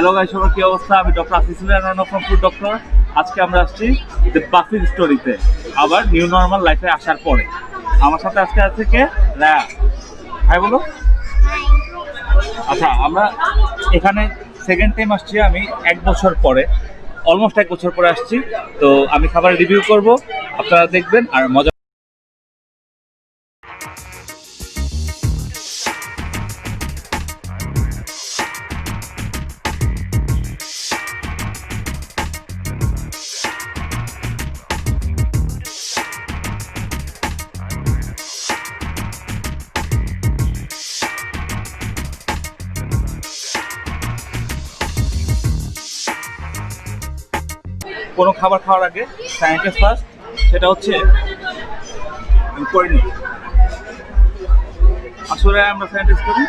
Hello guy সবার কি অবস্থা? আমি doctor Asisul Rana food doctor আজকে আমরা আসছি দ্য বাফির স্টোরিতে আবার নিউ নর্মাল লাইফে আসার পরে। আমার সাথে আজকে আছে কে? রায়া। হাই বলো। আচ্ছা আমরা এখানে সেকেন্ড টাইম আসছি আমি এক বছর পরে। অলমোস্ট এক বছর পরে আসছি। তো আমি খাবার রিভিউ করব, আপনারা দেখবেন আর মজা কোনো খাবার খাওয়ার আগে স্যানিটাইজ ফার্স্ট সেটা হচ্ছে করে নিই আসলে আমরা স্যানিটাইজ করি।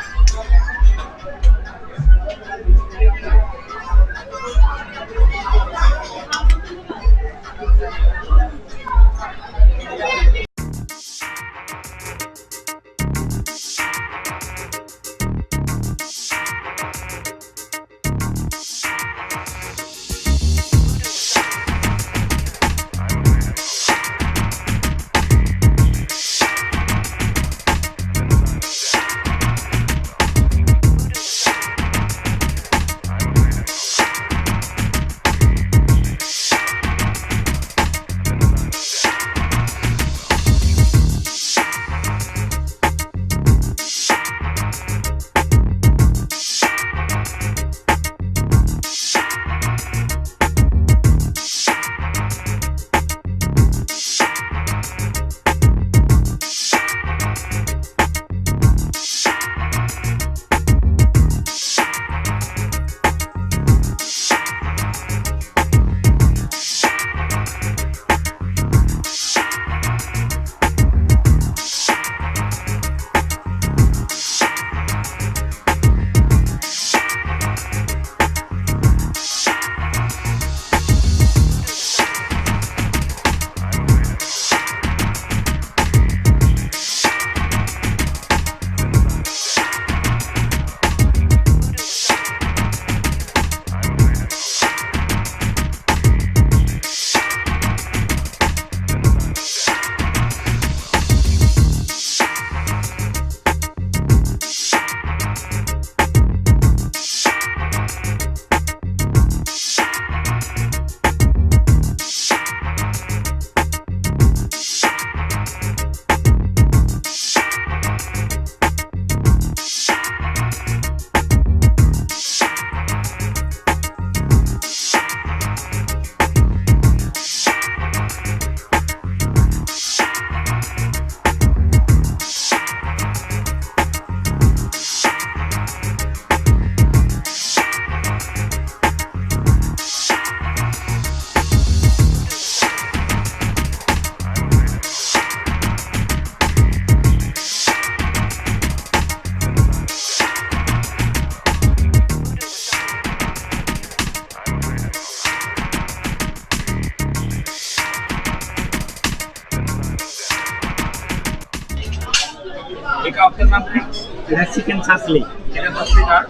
এটা চিকেন চাসলি এটা হচ্ছে কার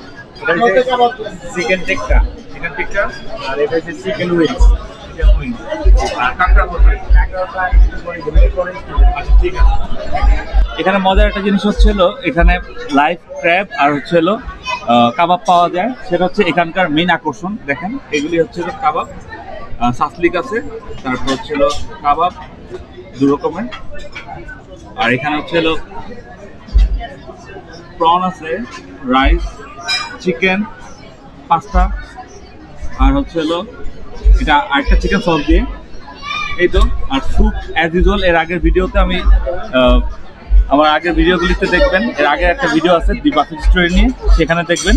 চিকেন টেক্কা চিকেন টিক্কা আর এটা হচ্ছে চিকেন উইংস আর আচ্ছা আছে। এখানে মজার একটা জিনিস হচ্ছিল এখানে লাইভ ক্র্যাব আর হচ্ছে হলো কাবাব পাওয়া যায়। সেটা হচ্ছে এখানকার মেন আকর্ষণ, দেখেন। এগুলি হচ্ছে কাবাব সাসলিক আছে তারপর হচ্ছে হলো কাবাব দু রকমের আর এখানে হচ্ছে প্রন আছে রাইস চিকেন পাস্তা আর হচ্ছে হলো এটা আরেকটা চিকেন সস দিয়ে। এই তো, আর স্যুপ অ্যাজ ইউজুয়াল এর আগের ভিডিওতে আমি আমার আগের ভিডিওগুলিতে দেখবেন, এর আগে একটা ভিডিও আছে দি স্টোরি নিয়ে, সেখানে দেখবেন।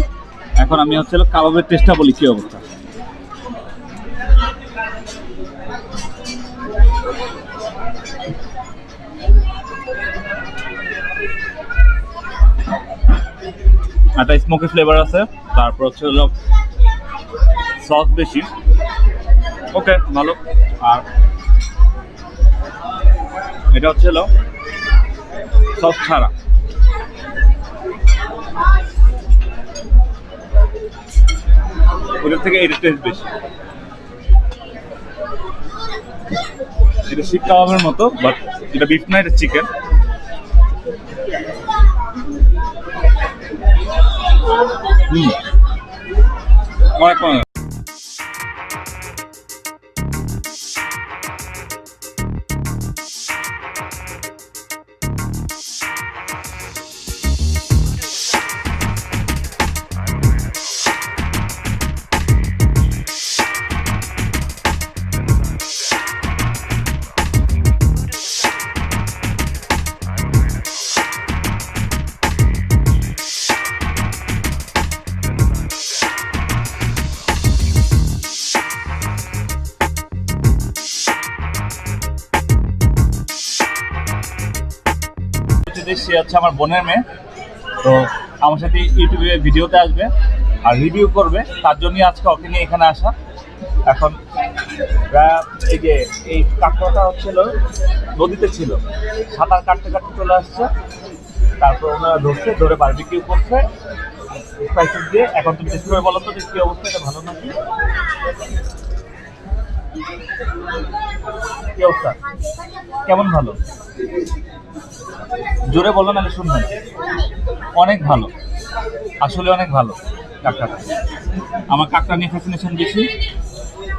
এখন আমি হচ্ছে কাবাবের টেস্টটা বলি, কী অবস্থা? একটা স্মোকি ফ্লেভার আছে। তারপর হচ্ছে হলো সস বেশি। ওকে ভালো। আর এটা হচ্ছে হলো সস ছাড়া। ওটার থেকে এটা টেস্ট বেশি। এটা শিক কাবাবের মতো বাট এটা বিফ না, এটা চিকেন হুম অনেক মজা হচ্ছে আমার বোনের মেয়ে। তো আমার সাথে ইউটিউবে ভিডিওতে আসবে আর রিভিউ করবে। তার জন্যই আজকে ওকে নিয়ে এখানে আসা। এখন এই যে, এই কাঁকড়াটা হচ্ছিল, নদীতে ছিল। সাঁতার কাটতে কাটতে চলে আসছে। তারপর ওনারা ধরছে, ধরে বারবিকিউ করছে। স্পাইসেস দিয়ে। এখন তুমি টেস্ট করে বলো তো কি অবস্থা, এটা ভালো নাকি? কি অবস্থা? কেমন ভালো? জোরে বলো, নাহলে শুনবে অনেক ভালো। আসলে অনেক ভালো কাঁকড়াটা। আমার কাঁকড়া নিয়ে ফ্যাসিনেশন বেশি।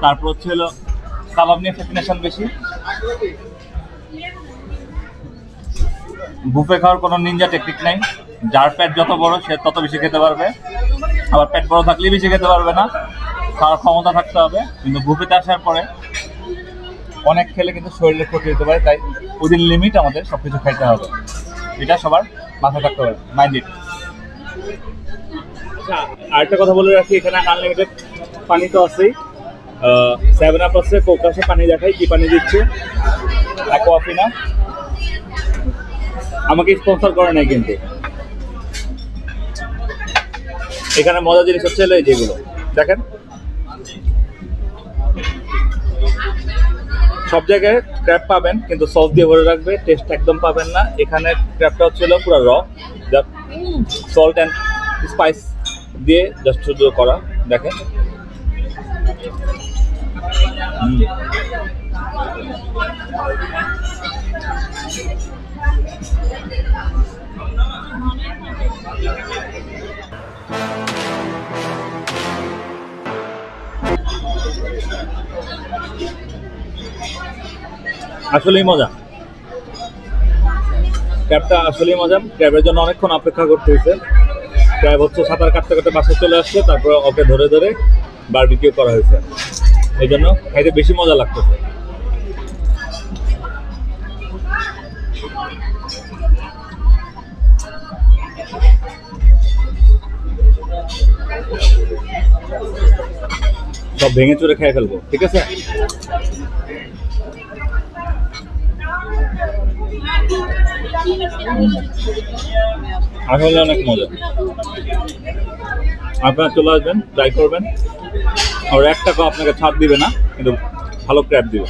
তারপর হচ্ছে হলো কাবাব নিয়ে ফ্যাসিনেশন বেশি। বুফে খাওয়ার কোনো নিনজা টেকনিক নাই। যার পেট যত বড়, সে তত বেশি খেতে পারবে। আবার পেট বড় থাকলেই বেশি খেতে পারবে না। খাওয়ার ক্ষমতা থাকতে হবে। কিন্তু বুফেতে আসার পরে অনেক খেলে কিন্তু শরীরে ক্ষতি হতে পারে তাই ওদিন লিমিট আমাদের সব কিছু খাইতে হবে। এটা সবার মাথায় থাকতে হবে মাইন্ডেড আচ্ছা আরেকটা কথা বলে রাখি এখানে আনলিমিটেড পানি তো আছেই। সেভেন আপ আছে কোক আছে পানি দেখাই কি পানি দিচ্ছে? অ্যাকোয়াফিনা আমাকে স্পন্সর করে নাই কিন্তু। এখানে মজার জিনিস হচ্ছে যেগুলো। দেখেন সব জায়গায় ক্র্যাপ পাবেন, কিন্তু সস দিয়ে ভরে রাখবে টেস্ট একদম পাবেন না এখানে ক্র্যাবটা হচ্ছিল পুরো র সল্ট অ্যান্ড স্পাইস দিয়ে জাস্ট শুধু করা, দেখেন। আসলেই মজা। ক্যাবটা আসলেই মজা। ক্যাবের জন্য অনেকক্ষণ অপেক্ষা করতে হয়েছে। ক্যাব হচ্ছে সাঁতার কাটতে কাটতে বাসে চলে আসছে, তারপর ওকে ধরে ধরে বারবিকিউ করা হয়েছে। এই জন্য খাইতে বেশি মজা লাগতেছে। সব ভেঙে চুরে খেয়ে ফেলব, ঠিক আছে? আসলে অনেক মজা। আপনারা চলে আসবেন ট্রাই করবেন। আর এক টাকা আপনাকে ছাড় দিবে না, কিন্তু ভালো ক্র্যাপ দিবে।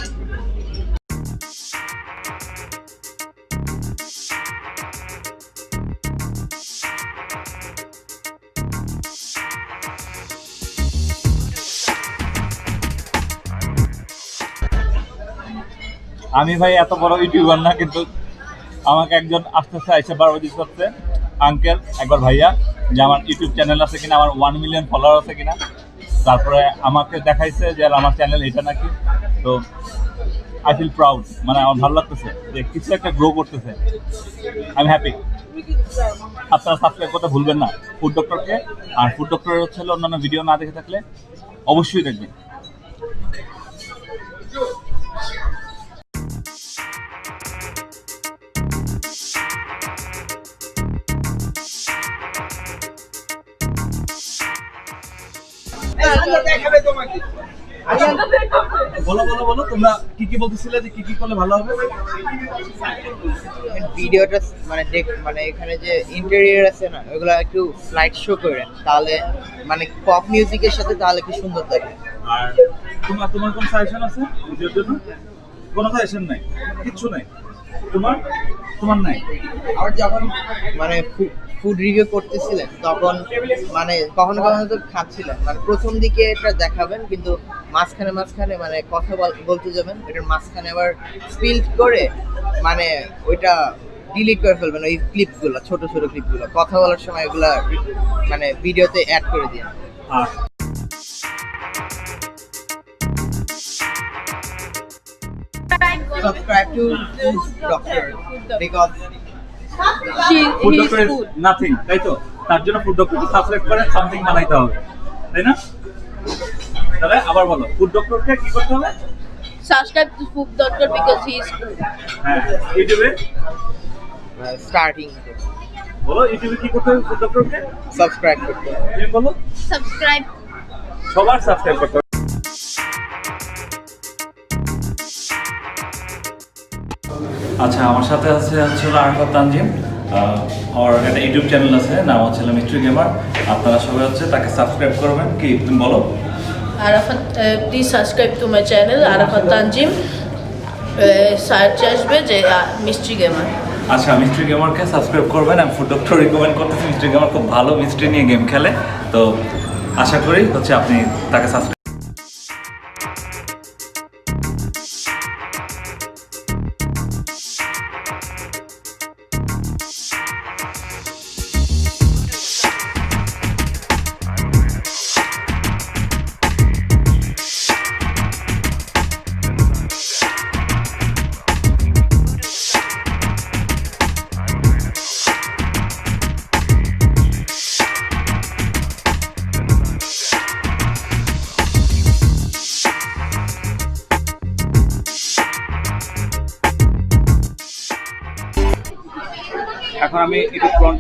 আমি ভাই এত বড় ইউটিউবার না, কিন্তু আমাকে একজন আস্তে আস্তে এসে বারবাদিস করছে, আঙ্কেল, একবার ভাইয়া, যে আমার ইউটিউব চ্যানেল আছে কিনা, আমার ওয়ান মিলিয়ন ফলোয়ার আছে কিনা? তারপরে আমাকে দেখাইছে যে আমার চ্যানেল এটা নাকি? তো আই ফিল প্রাউড মানে আমার ভালো লাগতেছে যে কিছু একটা গ্রো করতেছে। আই আমি হ্যাপি আপনারা সাবস্ক্রাইব করতে ভুলবেন না। ফুড ডক্টরকে আর ফুড ডক্টরের হচ্ছে অন্যান্য ভিডিও না দেখে থাকলে অবশ্যই দেখবেন। বলো বলো বলো তোমরা কি কি বলতেছিলে যে কি কি করলে ভালো হবে? ভিডিওটা মানে দেখ মানে এখানে যে ইন্টেরিয়র আছে না ওগুলো একটু লাইট শো করেন তাহলে মানে পপ মিউজিকের সাথে তাহলে কি সুন্দর লাগে? আর তোমার তোমার কোন সাজেশন আছে ভিডিওর জন্য? কোনো সাজেশন নাই কিচ্ছু নাই। তোমার? তোমার নাই। আর যখন মানে ফুড রিভিউ করতেছিলেন তখন মানে কখনো কখনো তো খাচ্ছিলেন। মানে প্রথম দিকে এটা দেখাবেন কিন্তু মাঝখানে মাঝখানে মানে কথা বল- বলতে যাবেন এটার মাঝখানে আবার স্পিল করে মানে ওইটা ডিলিট করে ফেলবেন ওই ক্লিপগুলো ছোট ছোট ক্লিপগুলো কথা বলার সময় এগুলা মানে ভিডিওতে অ্যাড করে দিন। To food doctor because She, food doctor nothing তাই তো? তার জন্য ফুড ডক্টরকে সাবস্ক্রাইব করে সামথিং বানাইতে হবে তাই না? তাহলে আবার বলো ফুড ডক্টরকে কি করতে হবে? Subscribe to Food Doctor because he's food. হ্যাঁ ইউটিউবে? স্টার্টিং বলো ইউটিউবে কি করতে হবে ফুড ডক্টরকে সাবস্ক্রাইব করতে হবে। বলো। Subscribe. সবার সাবস্ক্রাইব করতে আচ্ছা আমার সাথে আছে হচ্ছে আরফাত তানজিম আহ, ওর একটা ইউটিউব চ্যানেল আছে নাম হচ্ছে মিস্ট্রি গেমার। আপনারা সবাই হচ্ছে তাকে সাবস্ক্রাইব করবেন। কি তুমি বলো? uh, please subscribe to my channel, Arafat Tanjim. Search আসবে যে মিস্ট্রি গেমার। আচ্ছা মিস্ট্রি গেমারকে সাবস্ক্রাইব করবেন। আমি ফুড ডক্টর রিকমেন্ড করতেছি মিস্ট্রি গেমার খুব ভালো মিস্ট্রি নিয়ে গেম খেলে। তো আশা করি হচ্ছে আপনি তাকে সাবস্ক্রাইব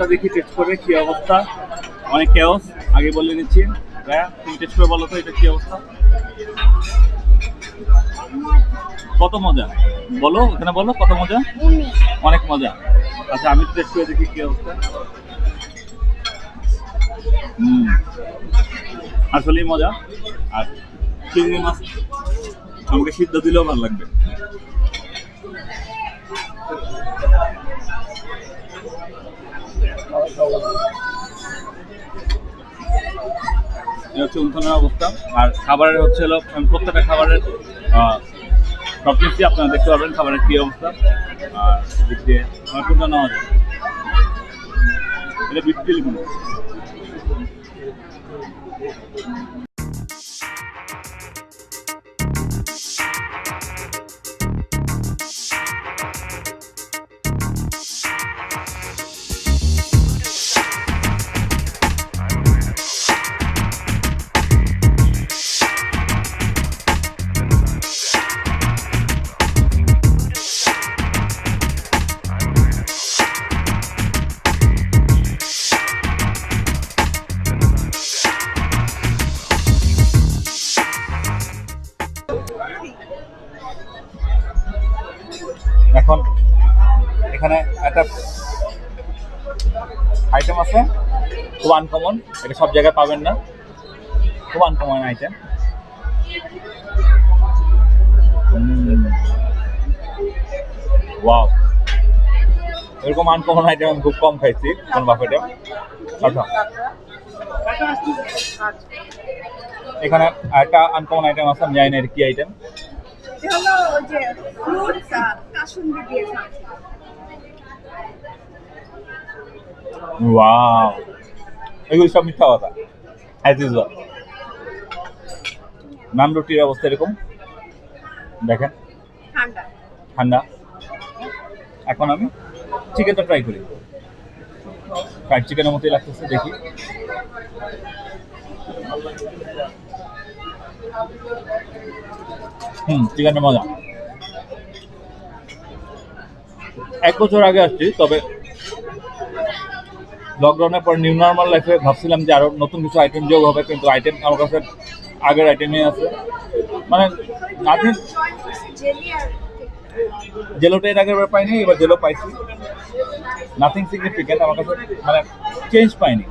ফ্রন্টটা দেখি টেস্ট করে কি অবস্থা? অনেক কেওস আগে বলে নিচ্ছি। ভাইয়া, তুমি টেস্ট করে বলো তো, এটা কি অবস্থা? কত মজা? বলো, এখানে বলো, কত মজা? অনেক মজা। আচ্ছা আমি টেস্ট করে দেখি কি অবস্থা। হুম। আসলেই মজা। আর চিংড়ি মাছ আমাকে সিদ্ধ দিলেও ভালো লাগবে। এই হচ্ছে উন্থনের অবস্থা। আর খাবারের হচ্ছে হলো প্রত্যেকটা খাবারের সব কিছুই আপনারা দেখতে পাবেন খাবারের কী অবস্থা। আর দিক দিয়ে আমার কোনটা নেওয়া যায় এটা বিট এখন এখানে একটা আইটেম আছে, খুব আনকমন এটা সব জায়গায় পাবেন না। খুব আনকমন আইটেম ওয়াও এরকম আনকমন আইটেম আমি খুব কম খাইছি, কোন বাফেটে আচ্ছা। এখানে একটা আনকমন আইটেম আছে, আমি জানি না কি আইটেম এটা হলো ওই যে ফ্রুটস কাসুন্দি দিয়ে ওয়াও এগুলো সব মিথ্যা কথা। অ্যাজ ইউজুয়াল নান রুটির অবস্থা এরকম? দেখেন। ঠান্ডা। ঠান্ডা। এখন আমি চিকেনটা ট্রাই করি। ফ্রাইড চিকেনের মতোই লাগতেছে দেখি। হুম চিকেনের মজা। এক বছর আগে আসছি, তবে লকডাউনের পর নিউ নর্মাল লাইফে ভাবছিলাম যে আরও নতুন কিছু আইটেম যোগ হবে, কিন্তু আইটেম আমার কাছে আগের আইটেমই আছে। মানে জেলি জেলোটা এর আগের পাইনি, এবার জেলো পাইছি। নাথিং সিগনিফিকেন্ট আমার কাছে মানে চেঞ্জ পাইনি।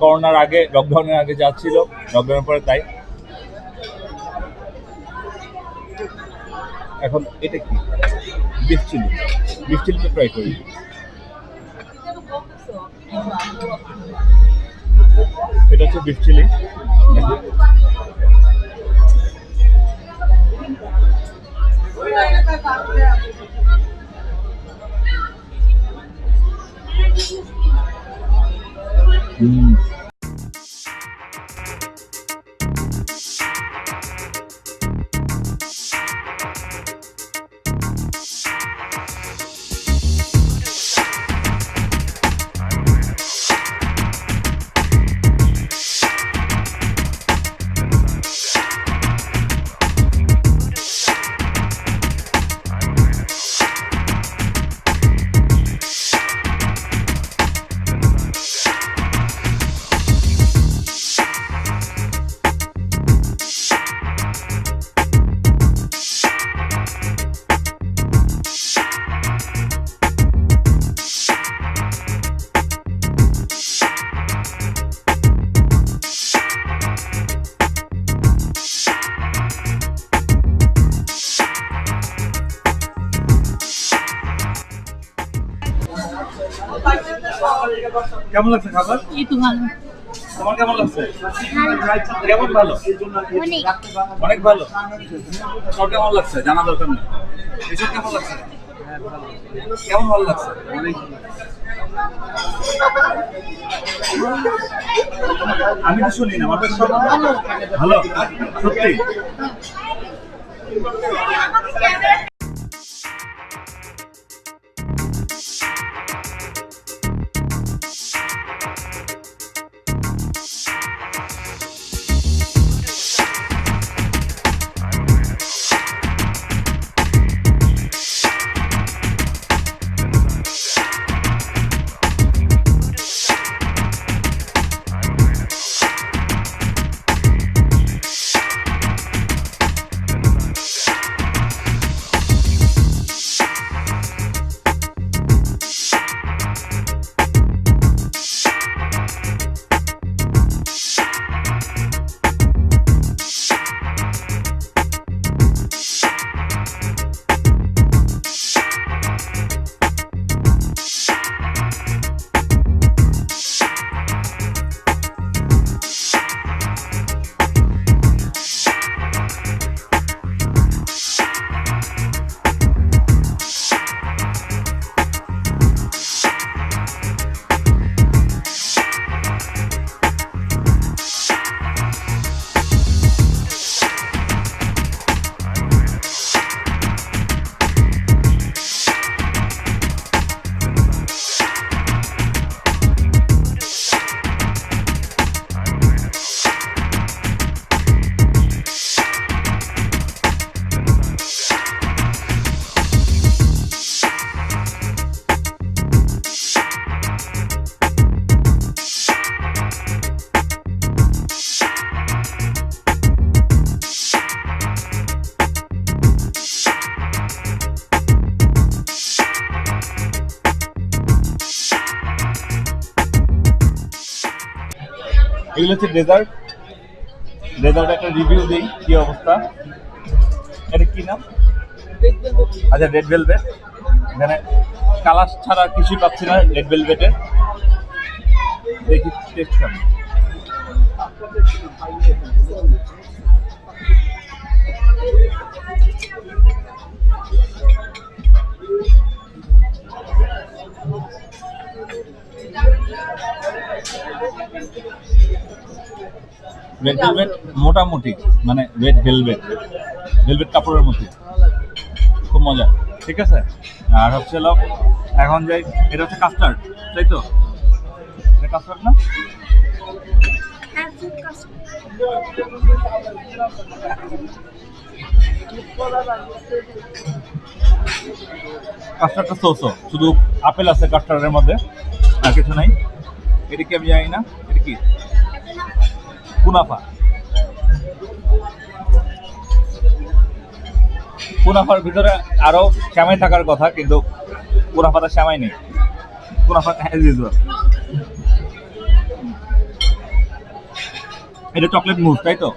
করোনার আগে লকডাউনের আগে যা ছিল লকডাউনের পরে তাই। এখন এটা কি? বিফ চিলি বিফ চিলিটা ট্রাই করি। এটা হচ্ছে বিফ চিলি হুম কেমন লাগছে খাবার? এই তো ভালো। তোমার কেমন লাগছে? কেমন ভালো? অনেক। ভালো? তোর কেমন লাগছে? জানা দরকার নেই। এসব কেমন লাগছে? কেমন ভালো লাগছে? আমি তো শুনি না আমার সব ভালো? সত্যি? এগুলো হচ্ছে ডেজার্ট। ডেজার্ট একটা রিভিউ দিই, কি অবস্থা। এটা কি নাম? আচ্ছা রেড ভেলভেট এখানে কালার ছাড়া কিছুই পাচ্ছি না রেড ভেলভেটের দেখি টেস্ট কেমন। রেড ভেলভেট মোটামুটি মানে রেড ভেলভেট ভেলভেট কাপড়ের মধ্যে। খুব মজা, ঠিক আছে? আর হচ্ছে হলো এখন যাই এটা হচ্ছে কাস্টার্ড তাই তো? এটা কাস্টার্ড না? কাস্টার্ডটা সোসো শুধু আপেল আছে কাস্টার্ডের মধ্যে, আর কিছু নাই। এটা কি আমি জানি না, এটা কি? কুনাফা কুনাফার ভিতরে আরও শ্যামাই থাকার কথা, কিন্তু কুনাফাতে শ্যামাই নেই। কুনাফা ইউজুয়াল এটা চকলেট মুভ তাই তো?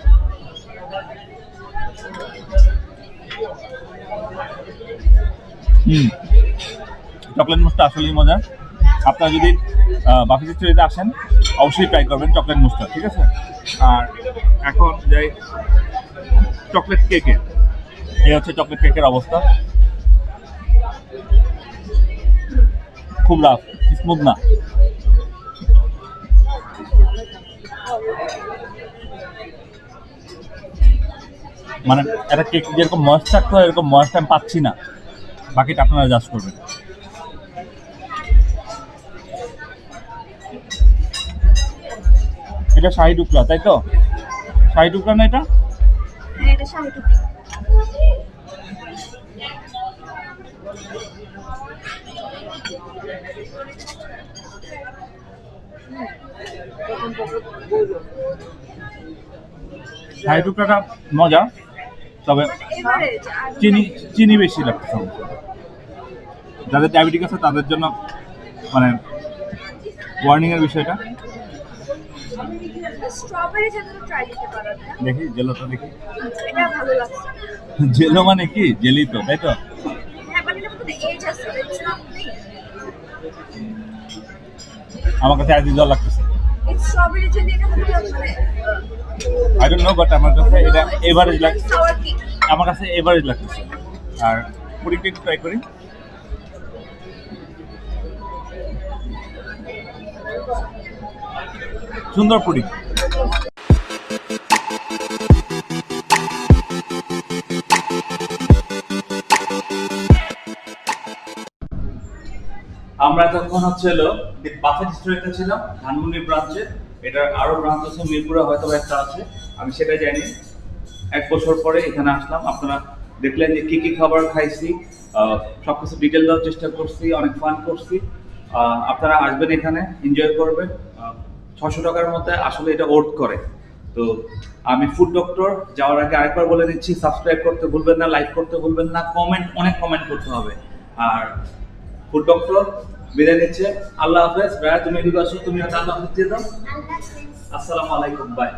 চকলেট মুসটা আসলেই মজা। আপনারা যদি বাকি চিত্রিতে আসেন, অবশ্যই ট্রাই করবেন চকলেট মুসটা ঠিক আছে? আর এখন যাই চকলেট কেকে এই হচ্ছে চকলেট কেকের অবস্থা। খুব রাফ স্মুথ না। মানে একটা কেক যেরকম ময়েস্ট থাকতে এরকম ময়েস্ট আমি পাচ্ছি না। বাকিটা আপনারা জাজ করবেন। এটা শাহি টুকরা তাই তো? শাহি টুকরা না এটা? হ্যাঁ শাহি টুকরা। টুকরাটা মজা তবে চিনি চিনি বেশি আমার। যাদের ডায়াবেটিক আছে তাদের জন্য মানে ওয়ার্নিং এর বিষয়টা। স্ট্রবেরি যেটা ট্রাই করতে পারো দেখি জেলোটা দেখি। এটা ভালো লাগছে। জেলো মানে কি? জেলি তো তাই তো? হ্যাঁ আমার কাছে লাগতেছে। জেলি মানে আই ডোন্ট নো বাট আমার কাছে এটা এভারেজ লাগ সাওয়ার কেক আমার কাছে এভারেজ লাগতেছে। আর পুরিটা একটু ট্রাই করি। সুন্দর পুরি। আমরা তখন হচ্ছে হলো বাফেট ছিলাম ধানমন্ডি ব্রাঞ্চে এটার আরও ব্রাঞ্চ আছে মিরপুরে হয়তো একটা আছে আমি সেটা জানি। এক বছর পরে এখানে আসলাম। আপনারা দেখলেন যে কি কি খাবার খাইছি আহ, সবকিছু ডিটেল দেওয়ার চেষ্টা করছি অনেক ফান করছি। আপনারা আসবেন এখানে এনজয় করবেন। ছশো টাকার মধ্যে আসলে এটা ওর্থ করে। তো আমি ফুড ডক্টর যাওয়ার আগে আরেকবার বলে দিচ্ছি সাবস্ক্রাইব করতে ভুলবেন না লাইক করতে ভুলবেন না কমেন্ট অনেক কমেন্ট করতে হবে। আর ফুড ডক্টর বিদায় নিচ্ছে। আল্লাহ হাফেজ। ভাইয়া তুমি এদিকে আসো তুমি আল্লাহ হাফেজ দিয়ে দাও। আসসালামু আলাইকুম বাই